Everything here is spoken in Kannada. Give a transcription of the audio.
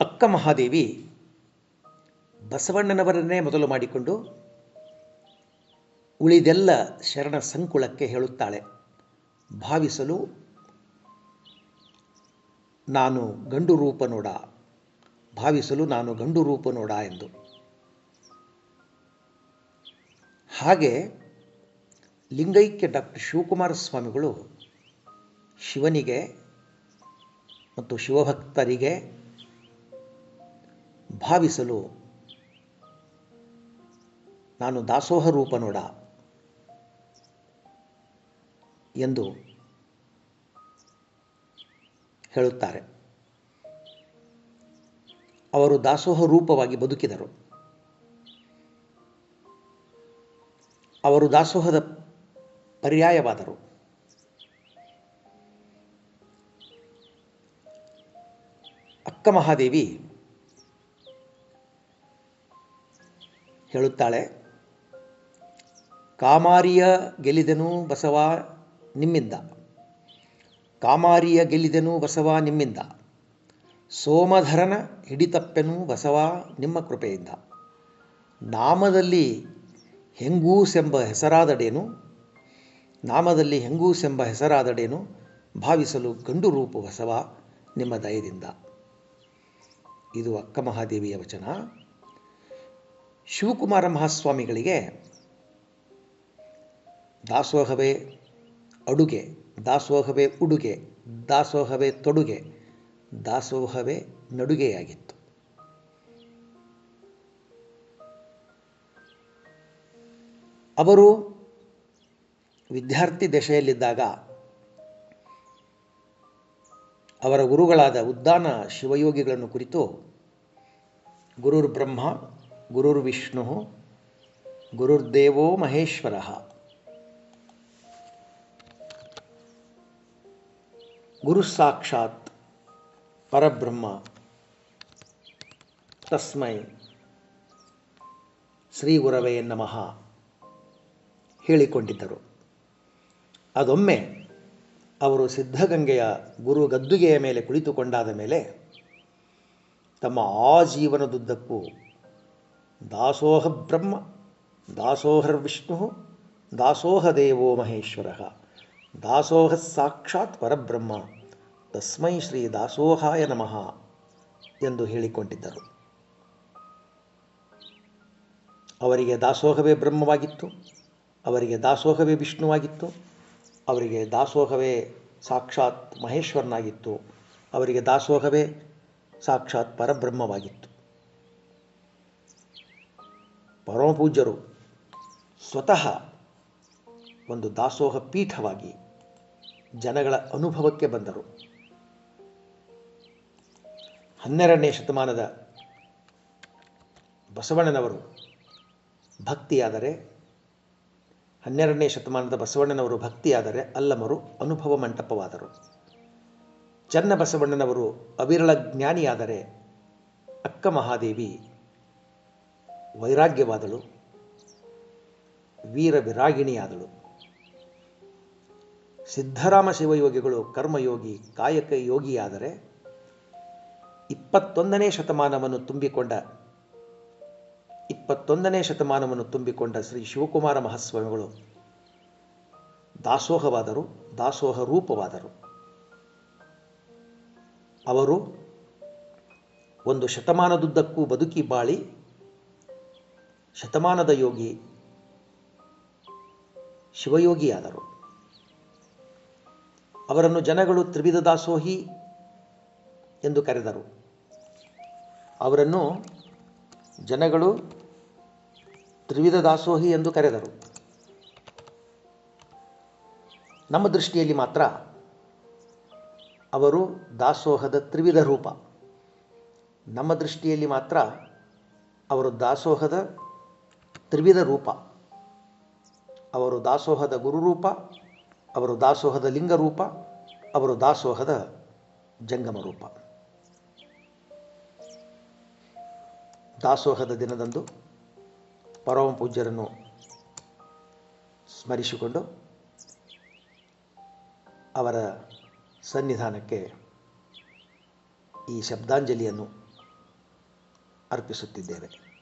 ಅಕ್ಕ ಮಹಾದೇವಿ ಬಸವಣ್ಣನವರನ್ನೇ ಮೊದಲು ಮಾಡಿಕೊಂಡು ಉಳಿದೆಲ್ಲ ಶರಣ ಸಂಕುಳಕ್ಕೆ ಹೇಳುತ್ತಾಳೆ. ಭಾವಿಸಲು ನಾನು ಗಂಡು ರೂಪ ನೋಡ. ಭಾವಿಸಲು ನಾನು ಗಂಡು ರೂಪ ನೋಡ ಎಂದು. ಹಾಗೆ ಲಿಂಗೈಕ್ಯ ಡಾಕ್ಟರ್ ಶಿವಕುಮಾರ ಸ್ವಾಮಿಗಳು ಶಿವನಿಗೆ ಮತ್ತು ಶಿವಭಕ್ತರಿಗೆ ಭಾವಿಸಲು ನಾನು ದಾಸೋಹ ರೂಪ ನೋಡ ಎಂದು ಹೇಳುತ್ತಾರೆ. ಅವರು ದಾಸೋಹ ರೂಪವಾಗಿ ಬದುಕಿದರು. ಅವರು ದಾಸೋಹದ ಪರ್ಯಾಯವಾದರು. ಅಕ್ಕ ಮಹಾದೇವಿ ಹೇಳುತ್ತಾಳೆ ಕಾಮಾರಿಯ ಗೆಲಿದನು ಬಸವ ನಿಮ್ಮಿಂದ? ಕಾಮಾರಿಯ ಗೆಲಿದನು ಬಸವ ನಿಮ್ಮಿಂದ? ಸೋಮಧರನ ಹಿಡಿತಪ್ಪೆನು ಬಸವ ನಿಮ್ಮ ಕೃಪೆಯಿಂದ? ನಾಮದಲ್ಲಿ ಹೆಂಗೂಸೆಂಬ ಹೆಸರಾದಡೇನು? ನಾಮದಲ್ಲಿ ಹೆಂಗೂಸೆಂಬ ಹೆಸರಾದಡೇನು? ಭಾವಿಸಲು ಗಂಡು ರೂಪು ಬಸವ ನಿಮ್ಮ ದಯದಿಂದ ಇದು ಅಕ್ಕ ಮಹಾದೇವಿಯ ವಚನ. ಶಿವಕುಮಾರ ಮಹಾಸ್ವಾಮಿಗಳಿಗೆ ದಾಸೋಹವೇ ಅಡುಗೆ, ದಾಸೋಹವೇ ಉಡುಗೆ, ದಾಸೋಹವೇ ತೊಡುಗೆ, ದಾಸೋಹವೇ ನಡುಗೆಯಾಗಿತ್ತು. ಅವರು ವಿದ್ಯಾರ್ಥಿ ದಶೆಯಲ್ಲಿದ್ದಾಗ ಅವರ ಗುರುಗಳಾದ ಉದ್ದಾನ ಶಿವಯೋಗಿಗಳನ್ನು ಕುರಿತು ಗುರುರ್ ಬ್ರಹ್ಮ ಗುರುರ್ ವಿಷ್ಣು ಗುರುರ್ದೇವೋ ಮಹೇಶ್ವರ. ಗುರು ಸಾಕ್ಷಾತ್ ಪರಬ್ರಹ್ಮ, ತಸ್ಮೈ ಶ್ರೀ ಗುರವೇ ನಮಃ ಹೇಳಿಕೊಂಡಿದ್ದರು. ಅದೊಮ್ಮೆ ಅವರು ಸಿದ್ಧಗಂಗೆಯ ಗುರು ಗದ್ದುಗೆಯ ಮೇಲೆ ಕುಳಿತುಕೊಂಡಾದ ಮೇಲೆ ತಮ್ಮ ಆಜೀವನದುದ್ದಕ್ಕೂ ದಾಸೋಹ ಬ್ರಹ್ಮ, ದಾಸೋಹರ್ ವಿಷ್ಣು, ದಾಸೋಹ ದೇವೋ ಮಹೇಶ್ವರ. ದಾಸೋಹ ಸಾಕ್ಷಾತ್ ಪರಬ್ರಹ್ಮ. ತಸ್ಮೈ ಶ್ರೀ ದಾಸೋಹಾಯ ನಮಃ ಎಂದು ಹೇಳಿಕೊಂಡಿದ್ದರು. ಅವರಿಗೆ ದಾಸೋಹವೇ ಬ್ರಹ್ಮವಾಗಿತ್ತು, ಅವರಿಗೆ ದಾಸೋಹವೇ ವಿಷ್ಣುವಾಗಿತ್ತು, ಅವರಿಗೆ ದಾಸೋಹವೇ ಸಾಕ್ಷಾತ್ ಮಹೇಶ್ವರನಾಗಿತ್ತು, ಅವರಿಗೆ ದಾಸೋಹವೇ ಸಾಕ್ಷಾತ್ ಪರಬ್ರಹ್ಮವಾಗಿತ್ತು. ಪರಮಪೂಜ್ಯರು ಸ್ವತಃ ಒಂದು ದಾಸೋಹ ಪೀಠವಾಗಿ ಜನಗಳ ಅನುಭವಕ್ಕೆ ಬಂದರು. ಹನ್ನೆರಡನೇ ಶತಮಾನದ ಬಸವಣ್ಣನವರು ಭಕ್ತಿಯಾದರೆ, ಹನ್ನೆರಡನೇ ಶತಮಾನದ ಬಸವಣ್ಣನವರು ಭಕ್ತಿಯಾದರೆ ಅಲ್ಲಮರು ಅನುಭವ ಮಂಟಪವಾದರು. ಚನ್ನ ಬಸವಣ್ಣನವರು ಅವಿರಳ ಜ್ಞಾನಿಯಾದರೆ ಅಕ್ಕ ಮಹಾದೇವಿ ವೈರಾಗ್ಯವಾದಳು, ವೀರ ವಿರಾಗಿಣಿಯಾದಳು. ಸಿದ್ಧರಾಮ ಶಿವಯೋಗಿಗಳು ಕರ್ಮಯೋಗಿ, ಕಾಯಕ ಯೋಗಿಯಾದರೆ ಇಪ್ಪತ್ತೊಂದನೇ ಶತಮಾನವನ್ನು ತುಂಬಿಕೊಂಡ, ಇಪ್ಪತ್ತೊಂದನೇ ಶತಮಾನವನ್ನು ತುಂಬಿಕೊಂಡ ಶ್ರೀ ಶಿವಕುಮಾರ ಮಹಾಸ್ವಾಮಿಗಳು ದಾಸೋಹವಾದರು ದಾಸೋಹ ರೂಪವಾದರು ಅವರು ಒಂದು ಶತಮಾನದುದ್ದಕ್ಕೂ ಬದುಕಿ ಬಾಳಿ ಶತಮಾನದ ಯೋಗಿ, ಶಿವಯೋಗಿಯಾದರು. ಅವರನ್ನು ಜನಗಳು ತ್ರಿವಿಧ ದಾಸೋಹಿ ಎಂದು ಕರೆದರು. ಅವರನ್ನು ಜನಗಳು ತ್ರಿವಿಧ ದಾಸೋಹಿ ಎಂದು ಕರೆದರು. ನಮ್ಮ ದೃಷ್ಟಿಯಲ್ಲಿ ಮಾತ್ರ ಅವರು ದಾಸೋಹದ ತ್ರಿವಿಧ ರೂಪ. ನಮ್ಮ ದೃಷ್ಟಿಯಲ್ಲಿ ಮಾತ್ರ ಅವರು ದಾಸೋಹದ ತ್ರಿವಿಧ ರೂಪ. ಅವರು ದಾಸೋಹದ ಗುರುರೂಪ ಅವರು ದಾಸೋಹದ ಲಿಂಗರೂಪ ಅವರು ದಾಸೋಹದ ಜಂಗಮ ರೂಪ. ದಾಸೋಹದ ದಿನದಂದು ಪರಮ ಪೂಜ್ಯರನ್ನು ಸ್ಮರಿಸಿಕೊಂಡು ಅವರ ಸನ್ನಿಧಾನಕ್ಕೆ ಈ ಶಬ್ದಾಂಜಲಿಯನ್ನು ಅರ್ಪಿಸುತ್ತಿದ್ದೇವೆ.